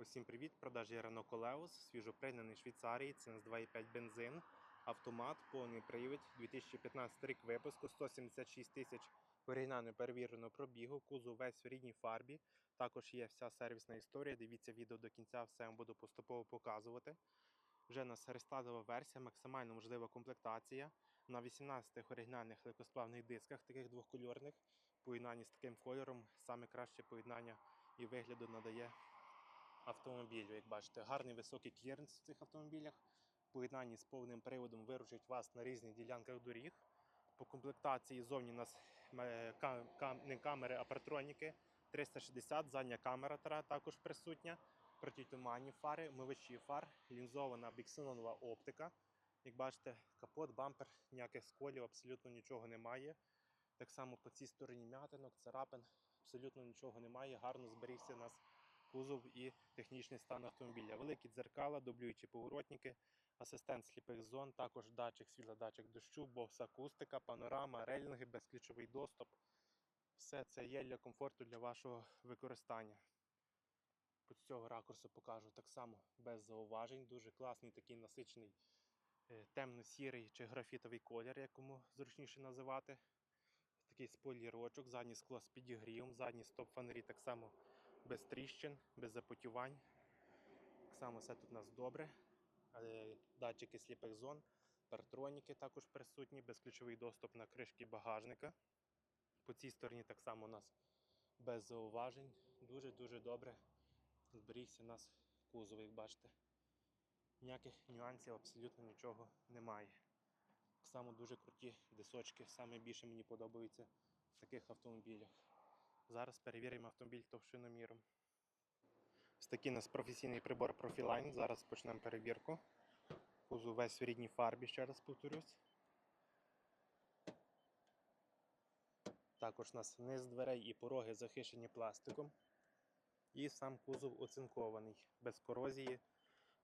Усім привіт! Продажі Renault Coleos, свіжопригнаний Швейцарії, це 2,5 бензин, автомат, повний привід, 2015 рік випуску, 176 тисяч оригінально перевіреного пробігу, кузов весь в рідній фарбі. Також є вся сервісна історія. Дивіться відео до кінця, все вам буду поступово показувати. Вже у нас рестайлова версія, максимально можлива комплектація. На 18 оригінальних легкосплавних дисках, таких двохкольорних, поєднанні з таким кольором, саме краще поєднання і вигляду надає автомобілю. Як бачите, гарний високий кліренс в цих автомобілях. В поєднанні з повним приводом виручить вас на різних ділянках доріг. По комплектації зовні у нас е, не камери, а партроніки. 360, задня камера також присутня. Протитуманні фари, умивачі фар, лінзована біксенонова оптика. Як бачите, капот, бампер, ніяких сколів, абсолютно нічого немає. Так само по цій стороні м'ятинок, царапин, абсолютно нічого немає. Гарно зберігся у нас кузов і технічний стан автомобіля. Великі дзеркала, дублюючі поворотники, асистент сліпих зон, також датчик світла, датчик дощу, бокс акустика, панорама, рейлінги, безключовий доступ. Все це є для комфорту для вашого використання. З цього ракурсу покажу так само без зауважень. Дуже класний такий насичений е, темно-сірий чи графітовий колір, як кому зручніше називати. Такий спойлерочок, заднє скло з підігрівом, задні стоп-фонарі так само без тріщин, без запотівань. Так само все тут у нас добре. Е, Датчики сліпих зон, партроніки також присутні, безключовий доступ на кришки багажника. По цій стороні так само у нас без зауважень. Дуже-дуже добре зберігся у нас кузов, як бачите. Ніяких нюансів, абсолютно нічого немає. Так само дуже круті дисочки, саме більше мені подобаються в таких автомобілях. Зараз перевіримо автомобіль товщиноміром. Ось такий у нас професійний прибор Profiline. Зараз почнемо перевірку. Кузов весь в рідній фарбі, ще раз повторюсь. Також у нас низ дверей і пороги захищені пластиком. І сам кузов оцинкований, без корозії,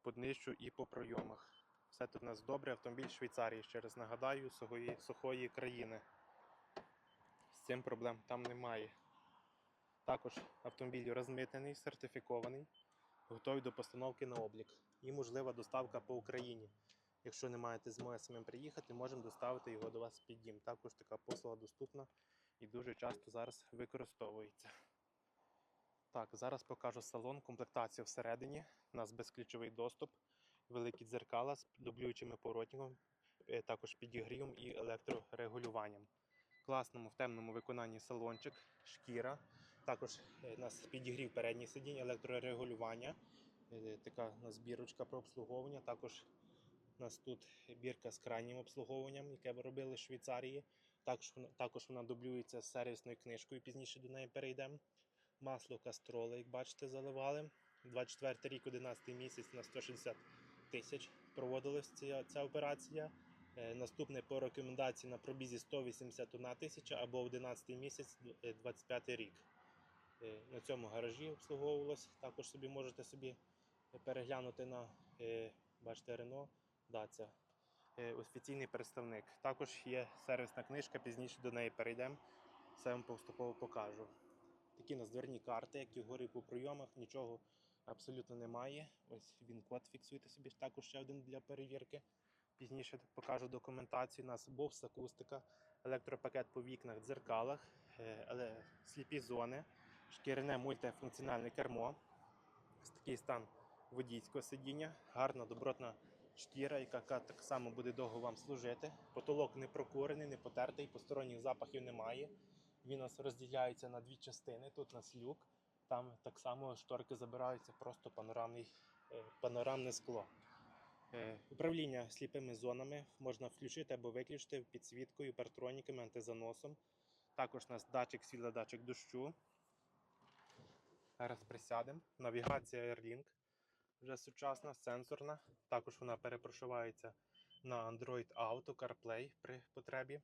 по днищу і по пройомах. Все тут у нас добре. Автомобіль Швейцарії, ще раз нагадаю, сухої, сухої країни. З цим проблем там немає. Також автомобіль розмитнений, сертифікований, готовий до постановки на облік. І можлива доставка по Україні. Якщо не маєте змоги самим приїхати, можемо доставити його до вас під дім. Також така послуга доступна і дуже часто зараз використовується. Так, зараз покажу салон, комплектацію всередині. У нас безключовий доступ, великі дзеркала з дублюючими поворотником, е, також підігрівом і електрорегулюванням класному в темному виконанні салончик, шкіра. Також е, у нас підігрів передніх сидінь, електрорегулювання. Е, Така у нас бірочка про обслуговування. Також у нас тут бірка з крайнім обслуговуванням, яке ви робили в Швейцарії. Також, також вона дублюється з сервісною книжкою, пізніше до неї перейдемо. Масло кастроли, як бачите, заливали. 24 рік, 11 місяць на 160 тисяч проводилась ця, ця операція. Е, Наступне по рекомендації на пробізі 181 тисяча або 11 місяць е, 25 рік. Е, На цьому гаражі обслуговувалось. Також собі можете собі переглянути на е, бачите, Рено Даця. Е, Офіційний представник. Також є сервісна книжка, пізніше до неї перейдемо. Все вам поступово покажу. Такі у нас дверні карти, які вгорі по прийомах, нічого абсолютно немає. Ось він код фіксуйте собі також ще один для перевірки. Пізніше покажу документацію. У нас бокс акустика, електропакет по вікнах, дзеркалах, але сліпі зони, шкіряне мультифункціональне кермо. Ось такий стан водійського сидіння, гарна добротна шкіра, яка так само буде довго вам служити. Потолок не прокурений, не потертий, посторонніх запахів немає. Він у нас розділяється на дві частини. Тут у нас люк, там так само шторки забираються, просто е, панорамне скло. Е, Управління сліпими зонами можна включити або виключити підсвіткою, партроніками, антизаносом. Також у нас датчик світла, дощу. Зараз присядемо. Навігація AirLink вже сучасна, сенсорна. Також вона перепрошивається на Android Auto, CarPlay при потребі.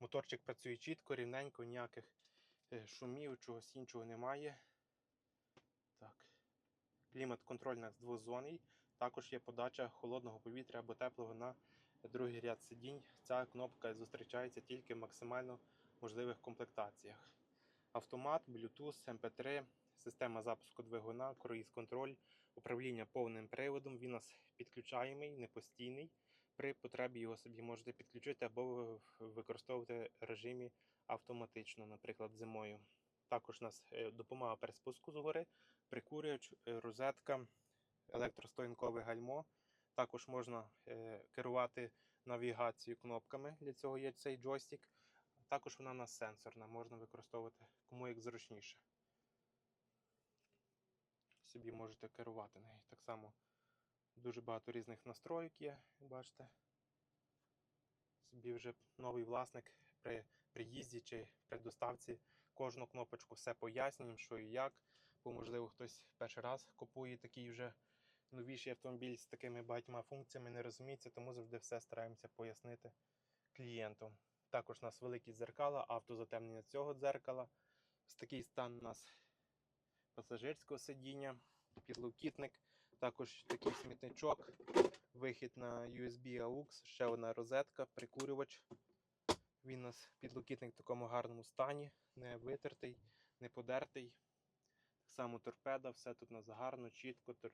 Моторчик працює чітко, рівненько, ніяких е, шумів, чогось іншого немає. Так. Клімат-контроль у нас двозонний. Також є подача холодного повітря або теплого на другий ряд сидінь. Ця кнопка зустрічається тільки в максимально можливих комплектаціях. Автомат, Bluetooth, MP3, система запуску двигуна, круїз контроль, управління повним приводом. Він у нас підключаємий, не постійний. При потребі його собі можете підключити або використовувати в режимі автоматично, наприклад, зимою. Також у нас е, допомога при спуску з гори, прикурювач, е, розетка, електростоянкове гальмо. Також можна е, керувати навігацією кнопками. Для цього є цей джойстик. Також вона у нас сенсорна, можна використовувати кому як зручніше. Собі можете керувати нею. Так само дуже багато різних настроїк є, бачите. Собі вже новий власник при приїзді чи при доставці кожну кнопочку все пояснюємо, що і як. Бо, можливо, хтось перший раз купує такий вже новіший автомобіль з такими багатьма функціями, не розуміється, тому завжди все стараємося пояснити клієнту. Також у нас великі дзеркала, автозатемнення цього дзеркала. Ось такий стан у нас пасажирського сидіння, підлокітник, також такий смітничок, вихід на USB AUX, ще одна розетка, прикурювач. Він у нас підлокітник в такому гарному стані, не витертий, не подертий. Так само торпеда, все тут у нас гарно, чітко. Тор...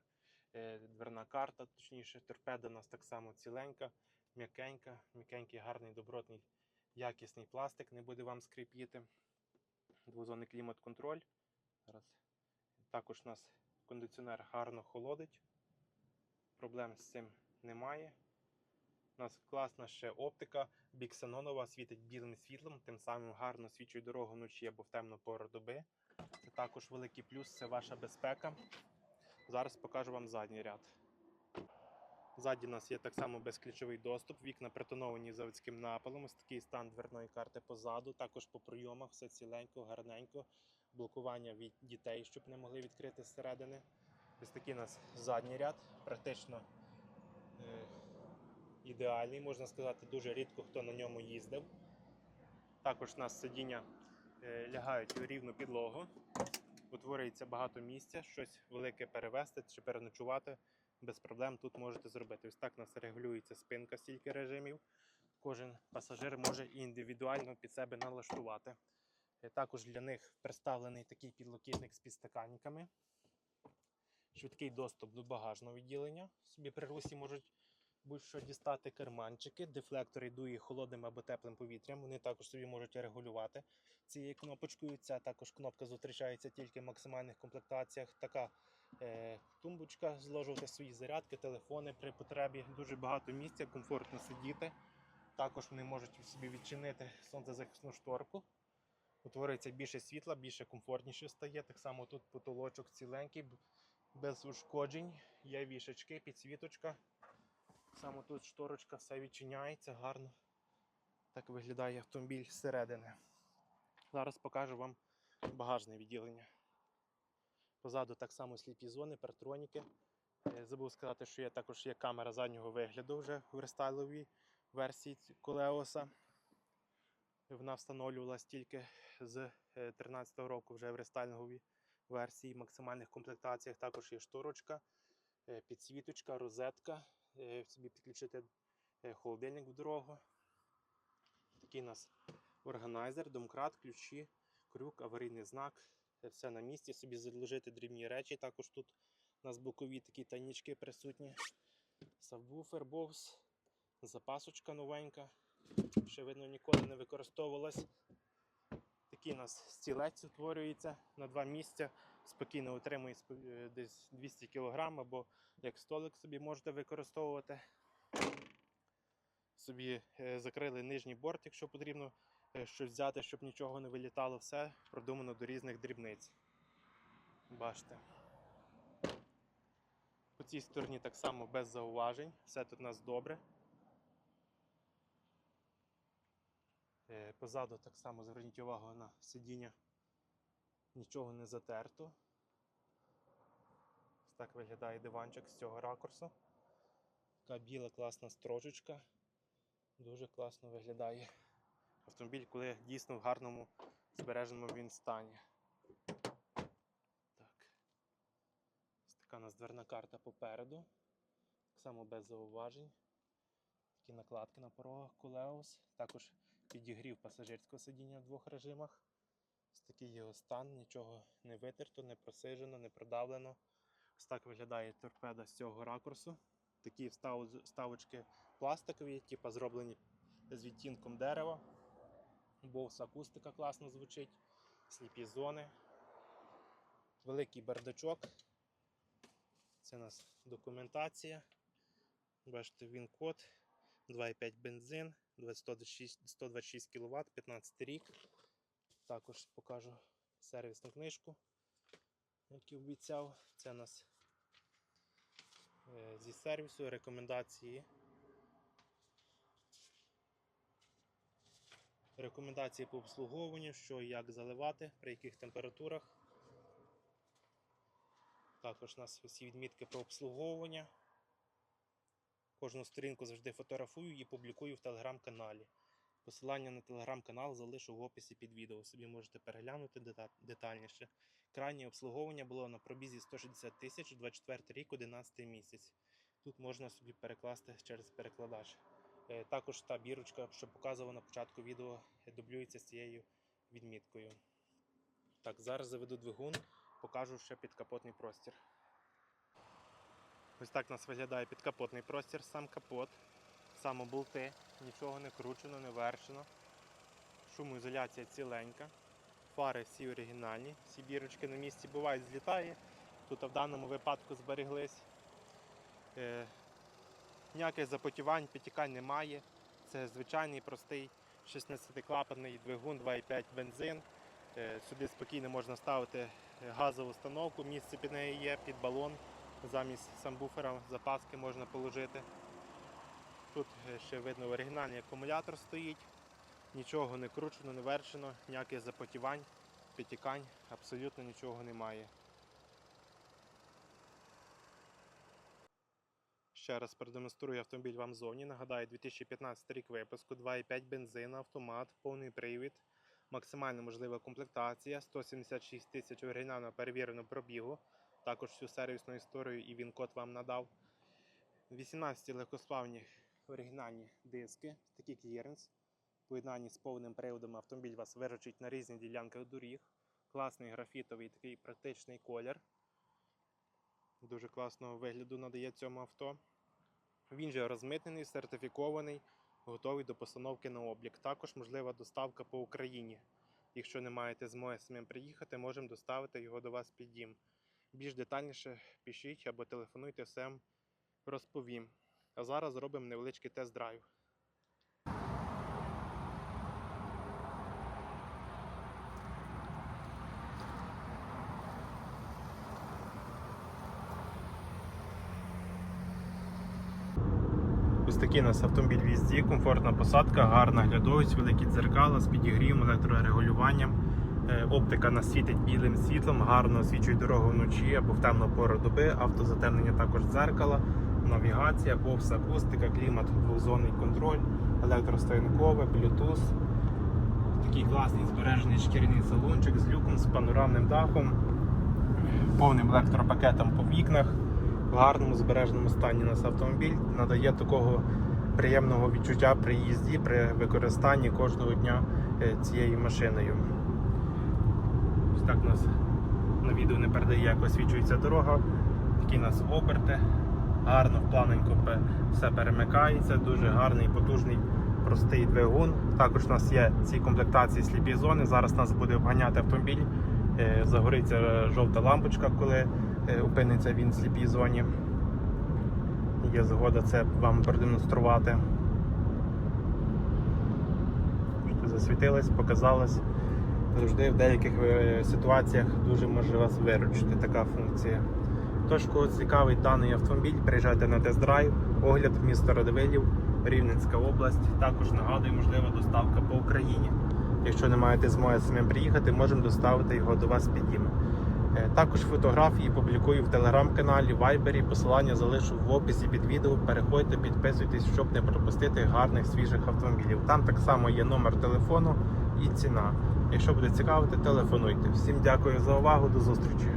е, Дверна карта, точніше, торпеда у нас так само ціленька, м'якенька, м'якенький, гарний, добротний, якісний пластик, не буде вам скрипіти. Двозонний клімат-контроль. Зараз. Також у нас кондиціонер гарно холодить. Проблем з цим немає. У нас класна ще оптика біксенонова, світить білим світлом, тим самим гарно свічує дорогу вночі або в темну пору доби. Це також великий плюс, це ваша безпека. Зараз покажу вам задній ряд. Ззаді нас є так само безключовий доступ, вікна притоновані заводським напалом. Ось такий стан дверної карти позаду, також по прийомах, все ціленько, гарненько. Блокування від дітей, щоб не могли відкрити зсередини. Ось такий у нас задній ряд, практично е, ідеальний, можна сказати, дуже рідко хто на ньому їздив. Також у нас сидіння е, лягають у рівну підлогу. Утворюється багато місця, щось велике перевезти чи переночувати. Без проблем тут можете зробити. Ось так у нас регулюється спинка стільки режимів. Кожен пасажир може індивідуально під себе налаштувати. Е, Також для них представлений такий підлокітник з підстаканниками. Швидкий доступ до багажного відділення. Собі при русі можуть будь-що дістати карманчики, дефлектори дує холодним або теплим повітрям. Вони також собі можуть регулювати цією кнопочкою. Ця також кнопка зустрічається тільки в максимальних комплектаціях. Така тумбочка, зложувати свої зарядки, телефони при потребі. Дуже багато місця, комфортно сидіти. Також вони можуть собі відчинити сонцезахисну шторку. Утворюється більше світла, більше комфортніше стає. Так само тут потолочок ціленький, без ушкоджень. Є вішачки, підсвіточка. Само тут шторочка, все відчиняється гарно. Так виглядає автомобіль зсередини. Зараз покажу вам багажне відділення. Позаду так само сліпі зони, партроніки. Е, Забув сказати, що є також є камера заднього вигляду вже в рестайловій версії Колеоса. Вона встановлювалась тільки з 2013 року вже в рестайлинговій версії, максимальних комплектаціях. Також є шторочка, е, підсвіточка, розетка. Е, Собі підключити е, холодильник в дорогу. Такий у нас органайзер, домкрат, ключі, крюк, аварійний знак. Е, Все на місці. Собі заложити дрібні речі. Також тут у нас бокові такі тайнічки присутні. Сабвуфер, бокс, запасочка новенька. Ще видно ніколи не використовувалась. Такий у нас стілець утворюється на два місця. Спокійно утримує сп- е, десь 200 кг або як столик собі можете використовувати. Собі е, закрили нижній борт, якщо потрібно щось взяти, щоб нічого не вилітало. Все продумано до різних дрібниць. Бачите. По цій стороні так само без зауважень. Все тут у нас добре. Е, Позаду так само зверніть увагу на сидіння. Нічого не затерто. Ось так виглядає диванчик з цього ракурсу. Така біла класна строчечка. Дуже класно виглядає. Автомобіль, коли дійсно в гарному збереженому він стані. Так. Ось така у нас дверна карта попереду. Так само без зауважень. Такі накладки на порогах Кулеус. Також підігрів пасажирського сидіння в двох режимах. Ось такий його стан, нічого не витерто, не просижено, не продавлено. Ось так виглядає торпеда з цього ракурсу. Такі вставочки пластикові, типу зроблені з відтінком дерева. Бовс акустика класно звучить, сліпі зони, великий бардачок. Це у нас документація. Бачите, він код 2,5 бензин, 126, 126 кВт, 15 рік. Також покажу сервісну книжку, як і обіцяв. Це у нас е, зі сервісу рекомендації. Рекомендації по обслуговуванню, що і як заливати, при яких температурах. Також у нас всі відмітки про обслуговування. Кожну сторінку завжди фотографую і публікую в телеграм-каналі. Посилання на телеграм-канал залишу в описі під відео. Собі можете переглянути детальніше. Крайнє обслуговування було на пробізі 160 тисяч 24 рік, 11 місяць. Тут можна собі перекласти через перекладач. Е, Також та бірочка, що показувала на початку відео, е, дублюється з цією відміткою. Так, зараз заведу двигун, покажу ще підкапотний простір. Ось так у нас виглядає підкапотний простір, сам капот, самоболти, нічого не кручено, не вершено. Шумоізоляція ціленька. Фари всі оригінальні, всі бірочки на місці бувають, злітає. Тут в даному випадку збереглись. Ніяких запотівань, підтікань немає. Це звичайний простий 16-клапанний двигун 2,5 бензин. Е, Сюди спокійно можна ставити е, газову установку, місце під нею є, під балон. Замість самбуфера запаски можна положити. Тут е, ще видно оригінальний акумулятор стоїть. Нічого не кручено, не вершено, ніяких запотівань, підтікань, абсолютно нічого немає. Ще раз продемонструю автомобіль вам ззовні. Нагадаю, 2015 рік випуску, 2,5 бензин, автомат, повний привід, максимально можлива комплектація, 176 тисяч оригінально перевірено пробігу. Також всю сервісну історію і він код вам надав. 18 легкосплавні оригінальні диски, такі кліренс. В поєднанні з повним приводом автомобіль вас виручить на різних ділянках доріг. Класний графітовий такий практичний колір. Дуже класного вигляду надає цьому авто. Він же розмитнений, сертифікований, готовий до постановки на облік. Також можлива доставка по Україні. Якщо не маєте змоги самим приїхати, можемо доставити його до вас під дім. Більш детальніше пишіть або телефонуйте, всем розповім. А зараз зробимо невеличкий тест-драйв. Такий у нас автомобіль в їзді, комфортна посадка, гарна глядовість, великі дзеркала з підігрівом, електрорегулюванням. Е, Оптика нас світить білим світлом, гарно освічує дорогу вночі або в темну пору доби. Автозатемнення також дзеркала, навігація, бокс, акустика, клімат, двохзонний контроль, електростоянкове, Bluetooth. Такий класний збережений шкіряний салончик з люком, з панорамним дахом, повним електропакетом по вікнах. В гарному збереженому стані нас автомобіль надає такого приємного відчуття при їзді, при використанні кожного дня е, цією машиною. Ось так нас на відео не передає, як освічується дорога. Такі нас оберти. Гарно, плавненько пе- все перемикається, дуже гарний, потужний, простий двигун. Також у нас є ці комплектації сліпі зони. Зараз нас буде обганяти автомобіль. Е, Загориться жовта лампочка, коли опиниться він в сліпій зоні. Є згода це вам продемонструвати. Що засвітилось, показалось. Завжди в деяких е, ситуаціях дуже може вас виручити така функція. Тож, кого цікавить даний автомобіль, приїжджайте на тест-драйв, огляд місто Радивилів, Рівненська область. Також нагадую, можлива доставка по Україні. Якщо не маєте змоги самим приїхати, можемо доставити його до вас під дім. Е, Також фотографії публікую в телеграм-каналі, вайбері. Посилання залишу в описі під відео. Переходьте, підписуйтесь, щоб не пропустити гарних свіжих автомобілів. Там так само є номер телефону і ціна. Якщо буде цікавити, телефонуйте. Всім дякую за увагу, до зустрічі.